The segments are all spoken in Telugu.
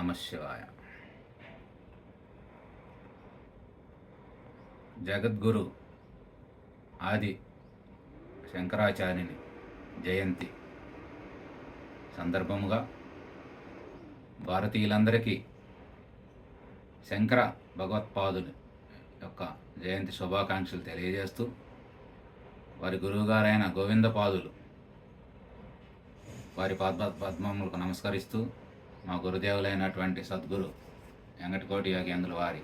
నమశివాయ జగద్గురు ఆది శంకరాచార్యుని జయంతి సందర్భముగా భారతీయులందరికీ శంకర భగవత్పాదుని యొక్క జయంతి శుభాకాంక్షలు తెలియజేస్తూ వారి గురువుగారైన గోవిందపాదులు వారి పద్మ పద్మములకు నమస్కరిస్తూ మా గురుదేవులైనటువంటి సద్గురు వెంకటకోటి యోగేంద్రుల వారి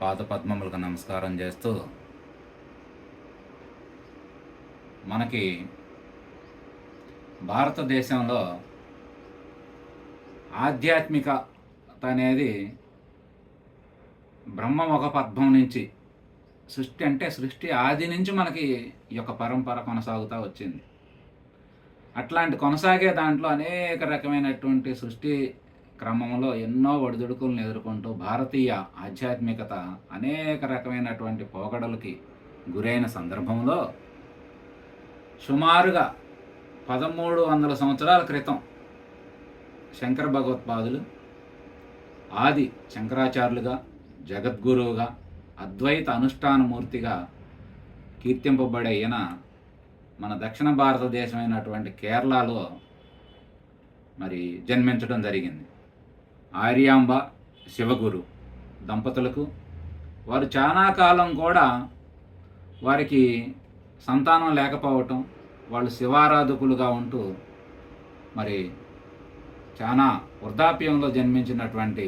పాత పద్మములకు నమస్కారం చేస్తూ మనకి భారతదేశంలో ఆధ్యాత్మికత అనేది బ్రహ్మ ఒక పద్మం నుంచి సృష్టి అంటే సృష్టి ఆది నుంచి మనకి ఈ యొక్క పరంపర కొనసాగుతూ వచ్చింది. అట్లాంటి కొనసాగే దాంట్లో అనేక రకమైనటువంటి సృష్టి క్రమంలో ఎన్నో ఒడిదుడుకులను ఎదుర్కొంటూ భారతీయ ఆధ్యాత్మికత అనేక రకమైనటువంటి పోకడలకి గురైన సందర్భంలో సుమారుగా పదమూడు వందల సంవత్సరాల క్రితం శంకర భగవత్పాదులు ఆది శంకరాచార్యులుగా జగద్గురువుగా అద్వైత అనుష్ఠానమూర్తిగా కీర్తింపబడే ఈయన మన దక్షిణ భారతదేశమైనటువంటి కేరళలో మరి జన్మించడం జరిగింది. ఆర్యాంబ శివగురు దంపతులకు వారు చాలా కాలం కూడా వారికి సంతానం లేకపోవటం వాళ్ళు శివారాధకులుగా ఉంటూ మరి చాలా వృద్ధాప్యంలో జన్మించినటువంటి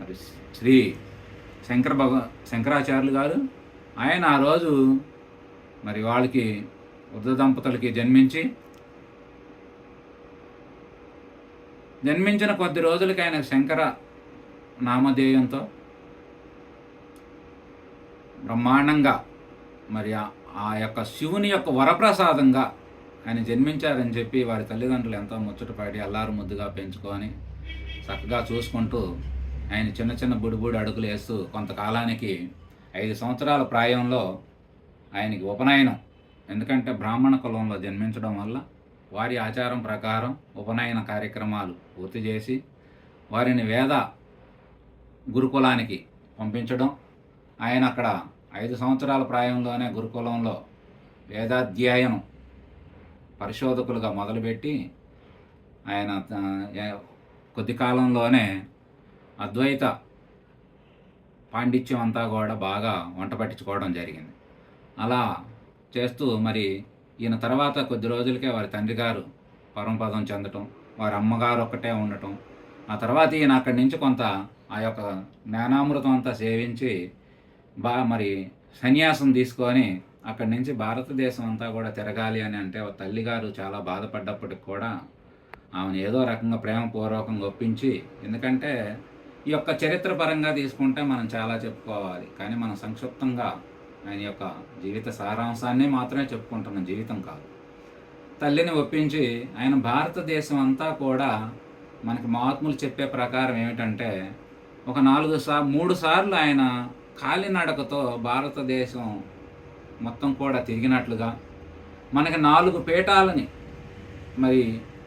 మరి శ్రీ శంకర భగ శంకరాచార్యులు గారు. ఆయన ఆ రోజు మరి వాళ్ళకి వృద్ధ దంపతులకి జన్మించి జన్మించిన కొద్ది రోజులకి ఆయన శంకర నామధేయంతో బ్రహ్మాండంగా మరి ఆ- యొక్క శివుని యొక్క వరప్రసాదంగా ఆయన జన్మించారని చెప్పి వారి తల్లిదండ్రులు ఎంతో ముచ్చటపడి అల్లారు ముద్దుగా పెంచుకొని చక్కగా చూసుకుంటూ ఆయన చిన్న చిన్న బుడిబుడి అడుగులు వేస్తూ కొంతకాలానికి ఐదు సంవత్సరాల ప్రాయంలో ఆయనకి ఉపనయనం ఎందుకంటే బ్రాహ్మణ కులంలో జన్మించడం వల్ల వారి ఆచారం ప్రకారం ఉపనయన కార్యక్రమాలు పూర్తి చేసి వారిని వేద గురుకులానికి పంపించడం. ఆయన అక్కడ ఐదు సంవత్సరాల ప్రాయంలోనే గురుకులంలో వేదాధ్యాయనం పరిశోధకులుగా మొదలుపెట్టి ఆయన కొద్ది కాలంలోనే అద్వైత పాండిత్యం అంతా కూడా బాగా వంట పట్టించుకోవడం జరిగింది. అలా చేస్తూ మరి ఈయన తర్వాత కొద్ది రోజులకే వారి తండ్రి గారు పరమపదం చెందటం వారి అమ్మగారు ఒక్కటే ఉండటం ఆ తర్వాత ఈయన అక్కడి నుంచి కొంత ఆ యొక్క జ్ఞానామృతం అంతా సేవించి బా మరి సన్యాసం తీసుకొని అక్కడి నుంచి భారతదేశం అంతా కూడా తిరగాలి అని అంటే తల్లిగారు చాలా బాధపడ్డప్పటికి కూడా ఆమెను ఏదో రకంగా ప్రేమపూర్వకంగా ఒప్పించి ఎందుకంటే ఈ యొక్క చరిత్ర పరంగా తీసుకుంటే మనం చాలా చెప్పుకోవాలి. కానీ మనం సంక్షిప్తంగా ఆయన యొక్క జీవిత సారాంశాన్ని మాత్రమే చెప్పుకుంటున్నాం జీవితం కాదు. తల్లిని ఒప్పించి ఆయన భారతదేశం అంతా కూడా మనకి మహాత్ములు చెప్పే ప్రకారం ఏమిటంటే ఒక నాలుగు సా మూడు సార్లు ఆయన కాలినడకతో భారతదేశం మొత్తం కూడా తిరిగినట్లుగా మనకి నాలుగు పీఠాలని మరి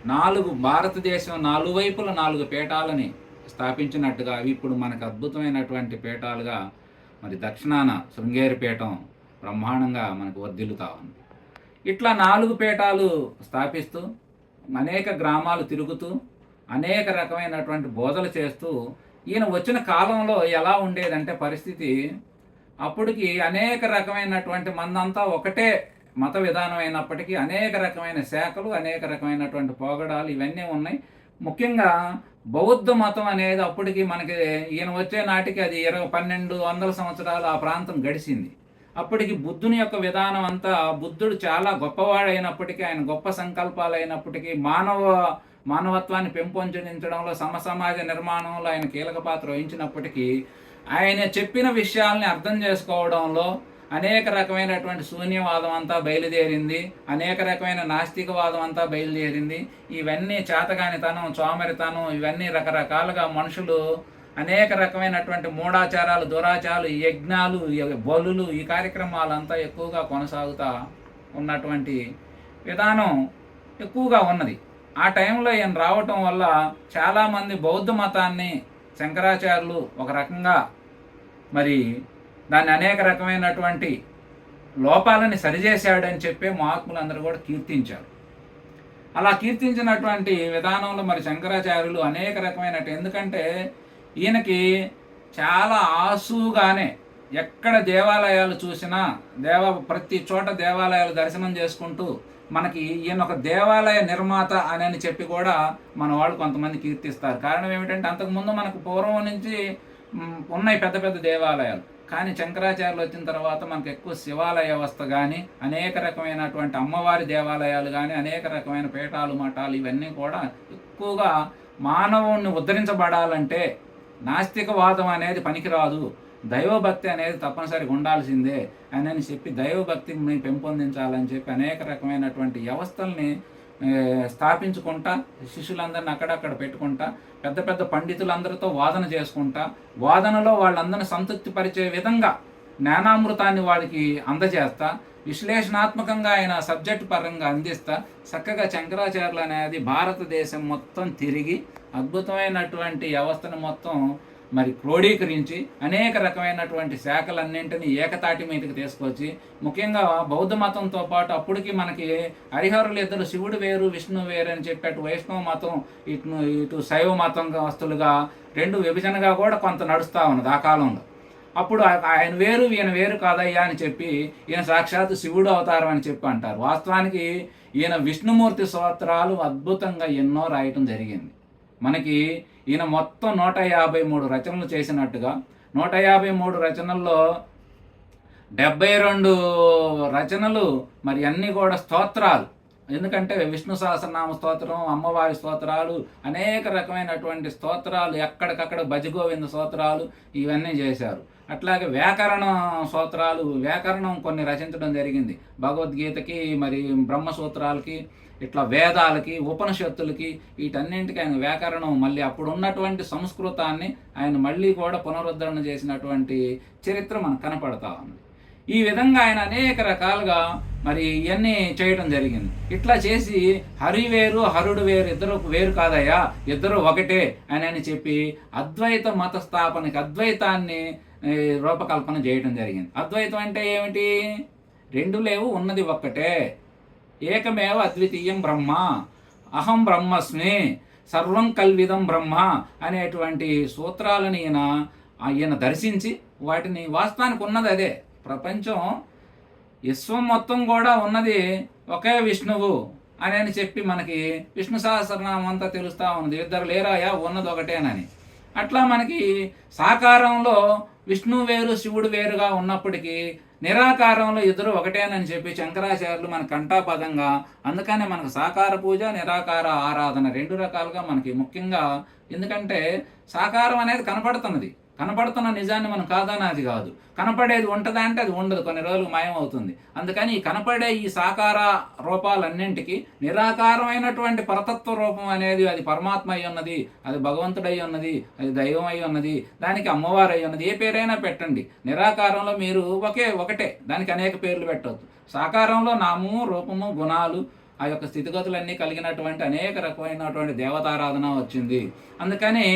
నాలుగు భారతదేశం నాలుగు వైపుల నాలుగు పీఠాలని స్థాపించినట్టుగా అవి ఇప్పుడు మనకు అద్భుతమైనటువంటి పీఠాలుగా మరి దక్షిణాన శృంగేరి పీఠం బ్రహ్మాండంగా మనకు వర్ధిల్లుతా ఉంది. ఇట్లా నాలుగు పీఠాలు స్థాపిస్తూ అనేక గ్రామాలు తిరుగుతూ అనేక రకమైనటువంటి బోధలు చేస్తూ ఈయన వచ్చిన కాలంలో ఎలా ఉండేదంటే పరిస్థితి అప్పటికి అనేక రకమైనటువంటి మందంతా ఒకటే మత విధానం అయినప్పటికీ అనేక రకమైన శాఖలు అనేక రకమైనటువంటి పోగడాలు ఇవన్నీ ఉన్నాయి. ముఖ్యంగా బౌద్ధ మతం అనేది అప్పటికి మనకి ఈయన వచ్చే నాటికి అది ఇరవై పన్నెండు వందల సంవత్సరాలు ఆ ప్రాంతం గడిచింది. అప్పటికి బుద్ధుని యొక్క విధానం అంతా బుద్ధుడు చాలా గొప్పవాడైనప్పటికీ ఆయన గొప్ప సంకల్పాలు అయినప్పటికీ మానవ మానవత్వాన్ని పెంపొందించడంలో సమసమాజ నిర్మాణంలో ఆయన కీలక పాత్ర వహించినప్పటికీ ఆయన చెప్పిన విషయాల్ని అర్థం చేసుకోవడంలో అనేక రకమైనటువంటి శూన్యవాదం అంతా బయలుదేరింది అనేక రకమైన నాస్తికవాదం అంతా బయలుదేరింది. ఇవన్నీ చేతగానితనం చోమరితనం ఇవన్నీ రకరకాలుగా మనుషులు అనేక రకమైనటువంటి మూఢాచారాలు దురాచారాలు యజ్ఞాలు బలులు ఈ కార్యక్రమాలంతా ఎక్కువగా కొనసాగుతా ఉన్నటువంటి విధానం ఎక్కువగా ఉన్నది. ఆ టైంలో ఈయన రావటం వల్ల చాలామంది బౌద్ధ మతాన్ని శంకరాచార్యులు ఒక రకంగా మరి దాన్ని అనేక రకమైనటువంటి లోపాలని సరిచేశాడని చెప్పే మహాత్ములందరూ కూడా కీర్తించారు. అలా కీర్తించినటువంటి విధానంలో మరి శంకరాచార్యులు అనేక రకమైన ఎందుకంటే ఈయనకి చాలా ఆసుగానే ఎక్కడ దేవాలయాలు చూసినా దేవ ప్రతి చోట దేవాలయాలు దర్శనం చేసుకుంటూ మనకి ఈయన ఒక దేవాలయ నిర్మాత అని అని చెప్పి కూడా మన వాళ్ళు కొంతమంది కీర్తిస్తారు. కారణం ఏమిటంటే అంతకుముందు మనకు పూర్వం నుంచి ఉన్నాయి పెద్ద పెద్ద దేవాలయాలు. కానీ శంకరాచార్యులు వచ్చిన తర్వాత మనకు ఎక్కువ శివాలయ వ్యవస్థ కానీ అనేక రకమైనటువంటి అమ్మవారి దేవాలయాలు కానీ అనేక రకమైన పీఠాలు మఠాలు ఇవన్నీ కూడా ఎక్కువగా మానవుణ్ణి ఉద్ధరించబడాలంటే నాస్తికవాదం అనేది పనికిరాదు. దైవభక్తి అనేది తప్పనిసరిగా ఉండాల్సిందే అని అని చెప్పి దైవభక్తిని పెంపొందించాలని చెప్పి అనేక రకమైనటువంటి వ్యవస్థల్ని స్థాపించుకుంటా శిష్యులందరిని అక్కడక్కడ పెట్టుకుంటా పెద్ద పెద్ద పండితులందరితో వాదన చేసుకుంటా వాదనలో వాళ్ళందరిని సంతృప్తి పరిచే విధంగా జ్ఞానామృతాన్ని వాళ్ళకి అందజేస్తా విశ్లేషణాత్మకంగా ఆయన సబ్జెక్ట్ పరంగా అందిస్తా చక్కగా శంకరాచార్యులు అనేది భారతదేశం మొత్తం తిరిగి అద్భుతమైనటువంటి వ్యవస్థను మొత్తం మరి క్రోడీకరించి అనేక రకమైనటువంటి శాఖలన్నింటినీ ఏకతాటి మీదకి తీసుకొచ్చి ముఖ్యంగా బౌద్ధ మతంతో పాటు అప్పటికి మనకి హరిహరులు ఇద్దరు శివుడు వేరు విష్ణు వేరు అని చెప్పి అటు వైష్ణవ మతం ఇటు ఇటు శైవ మతం వస్తులుగా రెండు విభజనగా కూడా కొంత నడుస్తూ ఉన్నది ఆ కాలంలో. అప్పుడు ఆయన వేరు ఈయన వేరు కాదయ్యా అని చెప్పి ఈయన సాక్షాత్ శివుడు అవతారం అని చెప్పి అంటారు. వాస్తవానికి ఈయన విష్ణుమూర్తి స్తోత్రాలు అద్భుతంగా ఎన్నో రాయటం జరిగింది. మనకి ఈయన మొత్తం నూట యాభై మూడు రచనలు చేసినట్టుగా నూట యాభై మూడు రచనల్లో డెబ్బై రెండు రచనలు మరి అన్నీ కూడా స్తోత్రాలు. ఎందుకంటే విష్ణు సహస్రనామ స్తోత్రం అమ్మవారి స్తోత్రాలు అనేక రకమైనటువంటి స్తోత్రాలు ఎక్కడికక్కడ భజగోవింద స్తోత్రాలు ఇవన్నీ చేశారు. అట్లాగే వ్యాకరణ సూత్రాలు వ్యాకరణం కొన్ని రచించడం జరిగింది. భగవద్గీతకి మరి బ్రహ్మసూత్రాలకి ఇట్లా వేదాలకి ఉపనిషత్తులకి వీటన్నింటికి ఆయన వ్యాకరణం మళ్ళీ అప్పుడు ఉన్నటువంటి సంస్కృతాన్ని ఆయన మళ్ళీ కూడా పునరుద్ధరణ చేసినటువంటి చరిత్ర మనకు కనపడతా ఉంది. ఈ విధంగా ఆయన అనేక రకాలుగా మరి ఇవన్నీ చేయడం జరిగింది. ఇట్లా చేసి హరి వేరు హరుడు వేరు ఇద్దరు వేరు కాదయ్యా ఇద్దరు ఒకటే అని అని చెప్పి అద్వైత మత స్థాపనకి అద్వైతాన్ని రూపకల్పన చేయడం జరిగింది. అద్వైతం అంటే ఏమిటి? రెండు లేవు ఉన్నది ఒక్కటే. ఏకమేవ అద్వితీయం బ్రహ్మ అహం బ్రహ్మస్మి సర్వం కల్విదం బ్రహ్మ అనేటువంటి సూత్రాలను ఈయన ఈయన దర్శించి వాటిని వాస్తవానికి ఉన్నది అదే. ప్రపంచం విశ్వం మొత్తం కూడా ఉన్నది ఒకే విష్ణువు అని అని చెప్పి మనకి విష్ణు సహస్రనామం అంతా తెలుస్తూ ఉంది ఇద్దరు లేరాయా? ఉన్నది ఒకటేనని అట్లా మనకి సాకారంలో విష్ణు వేరు శివుడు వేరుగా ఉన్నప్పటికీ నిరాకారంలో ఇద్దరు ఒకటేనని చెప్పి శంకరాచార్యులు మన కంఠాపదంగా అందుకనే మనకు సాకార పూజ నిరాకార ఆరాధన రెండు రకాలుగా మనకి ముఖ్యంగా ఎందుకంటే సాకారం అనేది కనపడుతున్నది. కనపడుతున్న నిజాన్ని మనం కాదన్నది కాదు. కనపడేది ఉంటుందా అంటే అది ఉండదు. కొన్ని రోజులు మాయమవుతుంది. అందుకని ఈ కనపడే ఈ సాకార రూపాలన్నింటికి నిరాకారమైనటువంటి పరతత్వ రూపం అనేది అది పరమాత్మ అయి ఉన్నది అది భగవంతుడై ఉన్నది అది దైవం అయి ఉన్నది దానికి అమ్మవారు అయి ఉన్నది. ఏ పేరైనా పెట్టండి. నిరాకారంలో మీరు ఒకే ఒకటే. దానికి అనేక పేర్లు పెట్టవచ్చు సాకారంలో నామము రూపము గుణాలు ఆ యొక్క స్థితిగతులన్నీ కలిగినటువంటి అనేక రకమైనటువంటి దేవతారాధన వచ్చింది. అందుకని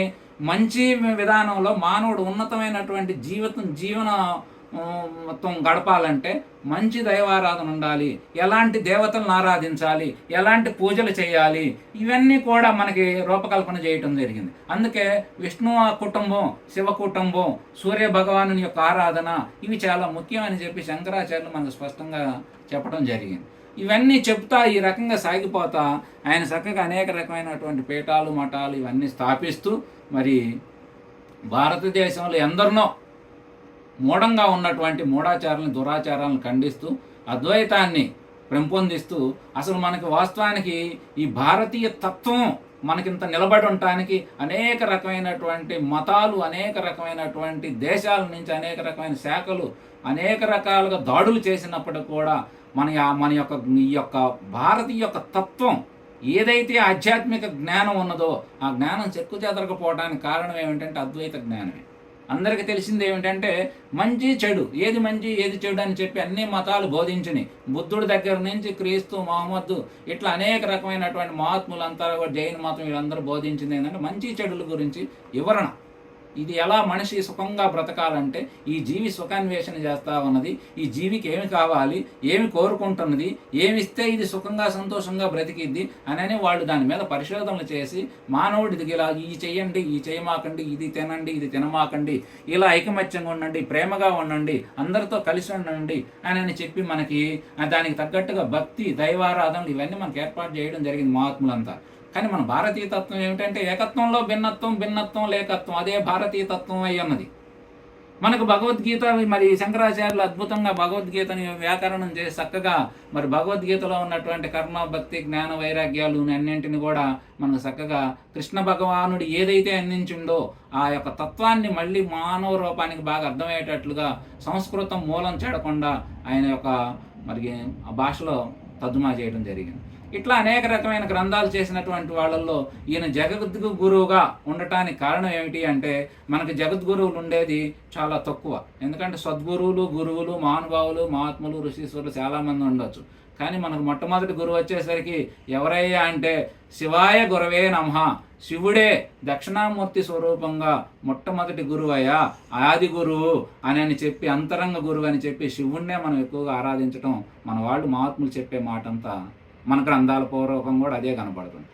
మంచి విధానంలో మానవుడు ఉన్నతమైనటువంటి జీవితం జీవన మొత్తం గడపాలంటే మంచి దైవారాధన ఉండాలి. ఎలాంటి దేవతలను ఆరాధించాలి? ఎలాంటి పూజలు చేయాలి? ఇవన్నీ కూడా మనకి రూపకల్పన చేయటం జరిగింది. అందుకే విష్ణు కుటుంబం శివ కుటుంబం సూర్య భగవాను యొక్క ఆరాధన ఇవి చాలా ముఖ్యం అని చెప్పి శంకరాచార్యులు మనకు స్పష్టంగా చెప్పడం జరిగింది. ఇవన్నీ చెప్తా ఈ రకంగా సాగిపోతా. ఆయన చక్కగా అనేక రకమైనటువంటి పీఠాలు మఠాలు ఇవన్నీ స్థాపిస్తూ మరి భారతదేశంలో ఎందరినో మూఢంగా ఉన్నటువంటి మూఢాచారాలను దురాచారాలను ఖండిస్తూ అద్వైతాన్ని పెంపొందిస్తూ అసలు మనకి వాస్తవానికి ఈ భారతీయ తత్వం మనకింత నిలబడి ఉండటానికి అనేక రకమైనటువంటి మతాలు అనేక రకమైనటువంటి దేశాల నుంచి అనేక రకమైన శాఖలు అనేక రకాలుగా దాడులు చేసినప్పటికి కూడా మన మన యొక్క ఈ యొక్క భారతీయ యొక్క తత్వం ఏదైతే ఆధ్యాత్మిక జ్ఞానం ఉన్నదో ఆ జ్ఞానం చెక్కు చెదరకపోవడానికి కారణం ఏమిటంటే అద్వైత జ్ఞానమే. అందరికీ తెలిసింది ఏమిటంటే మంచి చెడు ఏది మంచి ఏది చెడు అని చెప్పి అన్ని మతాలు బోధించని బుద్ధుడి దగ్గర నుంచి క్రీస్తు మహమ్మద్దు ఇట్లా అనేక రకమైనటువంటి మహాత్ములంతా కూడా జైన మతం వీళ్ళందరూ బోధించింది ఏంటంటే మంచి చెడుల గురించి వివరణ. ఇది ఎలా మనిషి సుఖంగా బ్రతకాలంటే ఈ జీవి సుఖాన్వేషణ చేస్తా ఉన్నది ఈ జీవికి ఏమి కావాలి ఏమి కోరుకుంటున్నది ఏమి ఇస్తే ఇది సుఖంగా సంతోషంగా బ్రతికిద్ది అని వాళ్ళు దాని మీద పరిశోధనలు చేసి మానవుడికి ఇలా ఈ చెయ్యండి ఈ చేయమాకండి ఇది తినండి ఇది తినమాకండి ఇలా ఐకమత్యంగా ఉండండి ప్రేమగా ఉండండి అందరితో కలిసి ఉండండి అని చెప్పి మనకి దానికి తగ్గట్టుగా భక్తి దైవారాధనలు ఇవన్నీ మనకు ఏర్పాటు చేయడం జరిగింది మహాత్ములంతా. కానీ మన భారతీయ తత్వం ఏమిటంటే ఏకత్వంలో భిన్నత్వం భిన్నత్వం లేకత్వం. అదే భారతీయ తత్వం అయి ఉన్నది. మనకు భగవద్గీత మరి శంకరాచార్యులు అద్భుతంగా భగవద్గీతని వ్యాకరణం చేసి చక్కగా మరి భగవద్గీతలో ఉన్నటువంటి కర్మ భక్తి జ్ఞాన వైరాగ్యాలు అన్నింటిని కూడా మనకు చక్కగా కృష్ణ భగవానుడు ఏదైతే అందించిండో ఆ యొక్క తత్వాన్ని మళ్ళీ మానవ రూపానికి బాగా అర్థమయ్యేటట్లుగా సంస్కృతం మూలం చెడకుండా ఆయన యొక్క మరి ఆ భాషలో తర్జుమా చేయడం జరిగింది. ఇట్లా అనేక రకమైన గ్రంథాలు చేసినటువంటి వాళ్ళల్లో ఈయన జగద్గు గురువుగా ఉండటానికి కారణం ఏమిటి అంటే మనకు జగద్గురువులు ఉండేది చాలా తక్కువ. ఎందుకంటే సద్గురువులు గురువులు మహానుభావులు మహాత్ములు ఋషీశ్వరులు చాలామంది ఉండొచ్చు. కానీ మనకు మొట్టమొదటి గురువు వచ్చేసరికి ఎవరయ్యా అంటే శివాయ గురవే నమః. శివుడే దక్షిణామూర్తి స్వరూపంగా మొట్టమొదటి గురువయ్యా ఆది గురువు అని అని చెప్పి అంతరంగ గురువు అని చెప్పి శివుణ్ణే మనం ఎక్కువగా ఆరాధించటం మన వాళ్ళు మహాత్ములు చెప్పే మాట అంతా మనకు అందాల పూర్వకం కూడా అదే కనపడుతుంది.